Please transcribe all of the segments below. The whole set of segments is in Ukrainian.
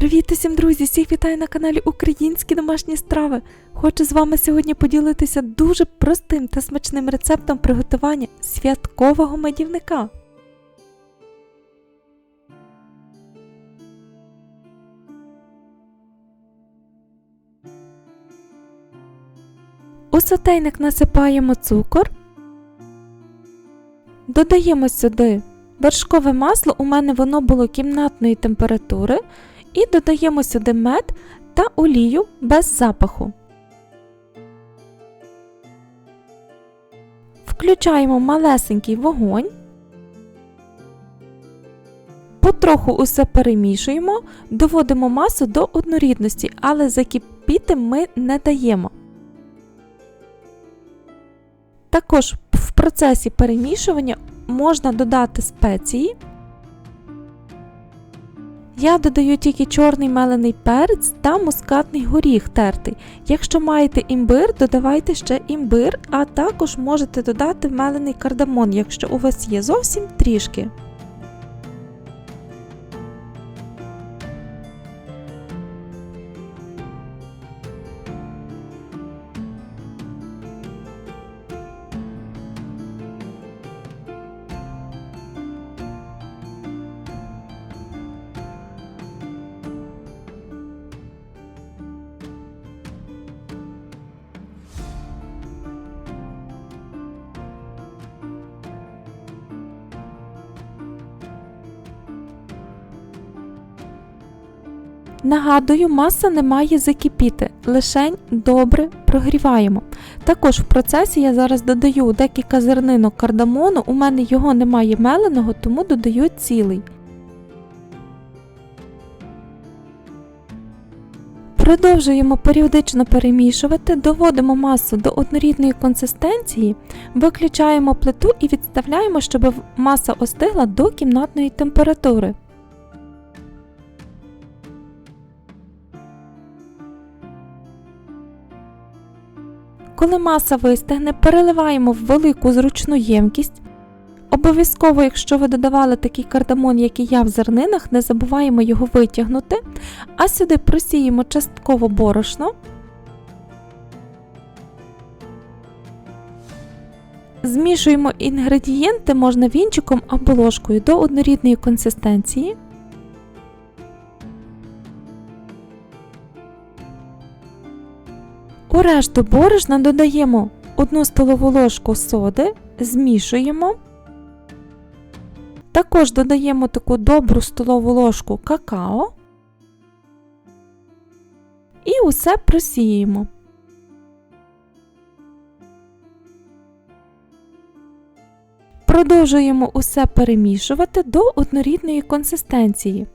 Привіт усім, друзі! Всіх вітаю на каналі Українські домашні страви. Хочу з вами сьогодні поділитися дуже простим та смачним рецептом приготування святкового медівника. У сотейник насипаємо цукор, додаємо сюди вершкове масло, у мене воно було кімнатної температури, і додаємо сюди мед та олію без запаху. Включаємо малесенький вогонь. Потроху усе перемішуємо, доводимо масу до однорідності, але закипіти ми не даємо. Також в процесі перемішування можна додати спеції. Я додаю тільки чорний мелений перець та мускатний горіх тертий. Якщо маєте імбир, додавайте ще імбир, а також можете додати мелений кардамон, якщо у вас є зовсім трішки. Нагадую, маса не має закипіти, лишень добре прогріваємо. Також в процесі я зараз додаю декілька зернинок кардамону, у мене його немає меленого, тому додаю цілий. Продовжуємо періодично перемішувати, доводимо масу до однорідної консистенції, виключаємо плиту і відставляємо, щоб маса остигла до кімнатної температури. Коли маса вистигне, переливаємо в велику зручну ємкість. Обов'язково, якщо ви додавали такий кардамон, як і я в зернинах, не забуваємо його витягнути, а сюди просіємо частково борошно. Змішуємо інгредієнти можна вінчиком або ложкою до однорідної консистенції. Решту борошна додаємо 1 столову ложку соди, змішуємо. Також додаємо таку добру столову ложку какао і усе просіємо. Продовжуємо усе перемішувати до однорідної консистенції.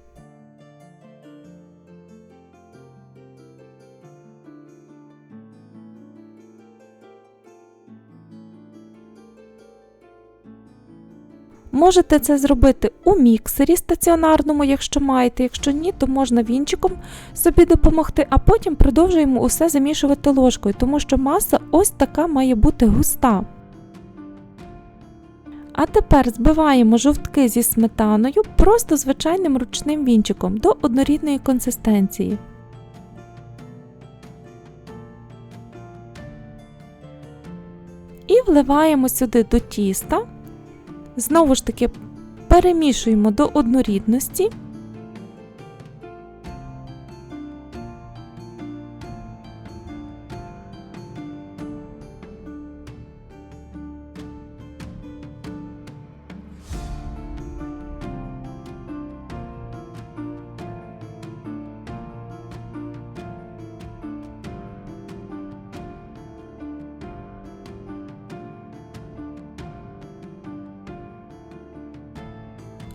Можете це зробити у міксері стаціонарному, якщо маєте, якщо ні, то можна вінчиком собі допомогти, а потім продовжуємо усе замішувати ложкою, тому що маса ось така має бути густа. А тепер збиваємо жовтки зі сметаною просто звичайним ручним вінчиком до однорідної консистенції. І вливаємо сюди до тіста. Знову ж таки перемішуємо до однорідності.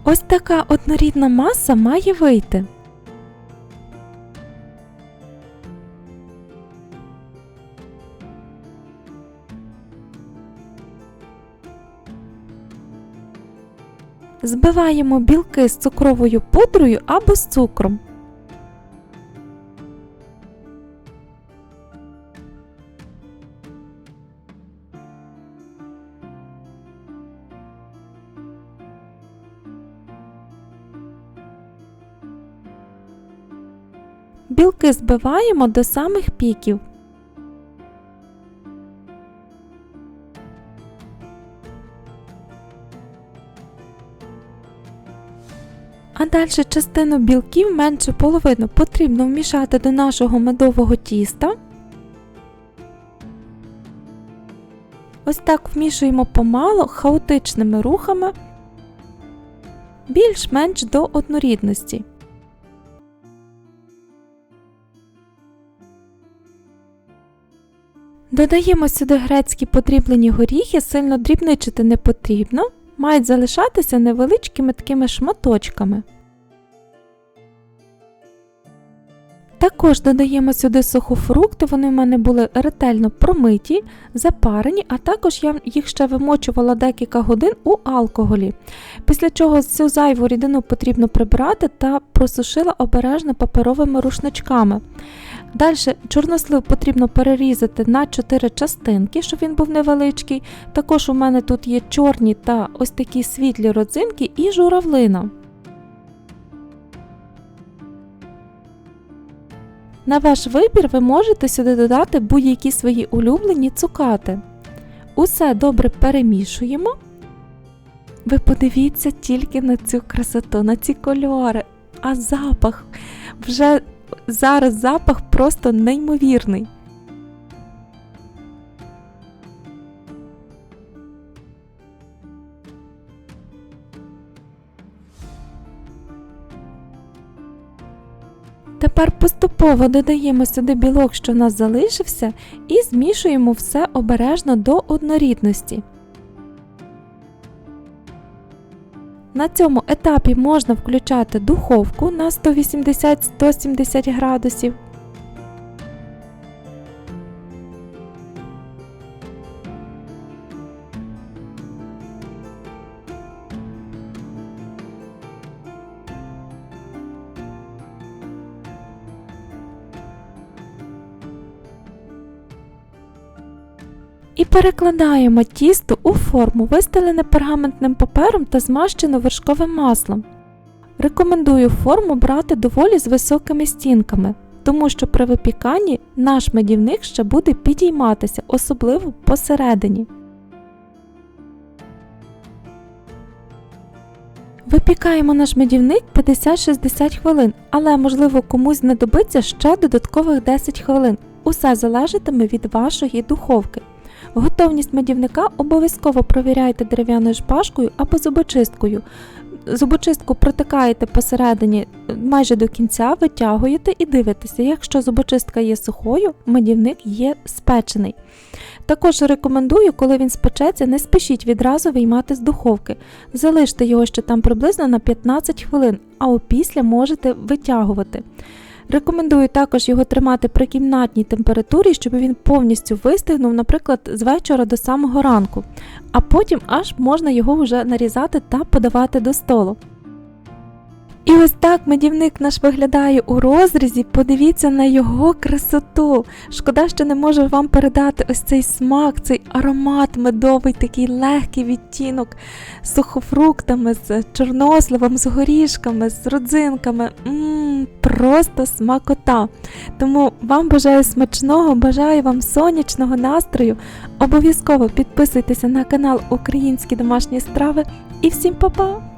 Ось така однорідна маса має вийти. Збиваємо білки з цукровою пудрою або з цукром. Білки збиваємо до самих піків. А далі частину білків менше половину потрібно вмішати до нашого медового тіста. Ось так вмішуємо помало хаотичними рухами, більш-менш до однорідності. Додаємо сюди грецькі подріблені горіхи, сильно дрібничити не потрібно, мають залишатися невеличкими такими шматочками. Також додаємо сюди сухофрукти, вони в мене були ретельно промиті, запарені, а також я їх ще вимочувала декілька годин у алкоголі. Після чого цю зайву рідину потрібно прибрати та просушила обережно паперовими рушничками. Далі чорнослив потрібно перерізати на 4 частинки, щоб він був невеличкий. Також у мене тут є чорні та ось такі світлі родзинки і журавлина. На ваш вибір ви можете сюди додати будь-які свої улюблені цукати. Усе добре перемішуємо. Ви подивіться тільки на цю красоту, на ці кольори, а запах вже зараз запах просто неймовірний. Тепер поступово додаємо сюди білок, що в нас залишився, і змішуємо все обережно до однорідності. На цьому етапі можна включати духовку на 180-170 градусів. І перекладаємо тісто у форму, вистелене пергаментним папером та змащене вершковим маслом. Рекомендую форму брати доволі з високими стінками, тому що при випіканні наш медівник ще буде підійматися, особливо посередині. Випікаємо наш медівник 50-60 хвилин, але можливо комусь знадобиться ще додаткових 10 хвилин. Усе залежатиме від вашої духовки. Готовність медівника обов'язково провіряйте дерев'яною шпажкою або зубочисткою. Зубочистку протикаєте посередині майже до кінця, витягуєте і дивитеся, якщо зубочистка є сухою, медівник є спечений. Також рекомендую, коли він спечеться, не спішіть відразу виймати з духовки. Залиште його ще там приблизно на 15 хвилин, а опісля можете витягувати. Рекомендую також його тримати при кімнатній температурі, щоб він повністю вистигнув, наприклад, з вечора до самого ранку, а потім аж можна його вже нарізати та подавати до столу. І ось так медівник наш виглядає у розрізі. Подивіться на його красоту. Шкода, що не можу вам передати ось цей смак, цей аромат медовий, такий легкий відтінок з сухофруктами, з чорносливом, з горішками, з родзинками. Ммм, просто смакота. Тому вам бажаю смачного, бажаю вам сонячного настрою. Обов'язково підписуйтеся на канал Українські домашні страви і всім па-па!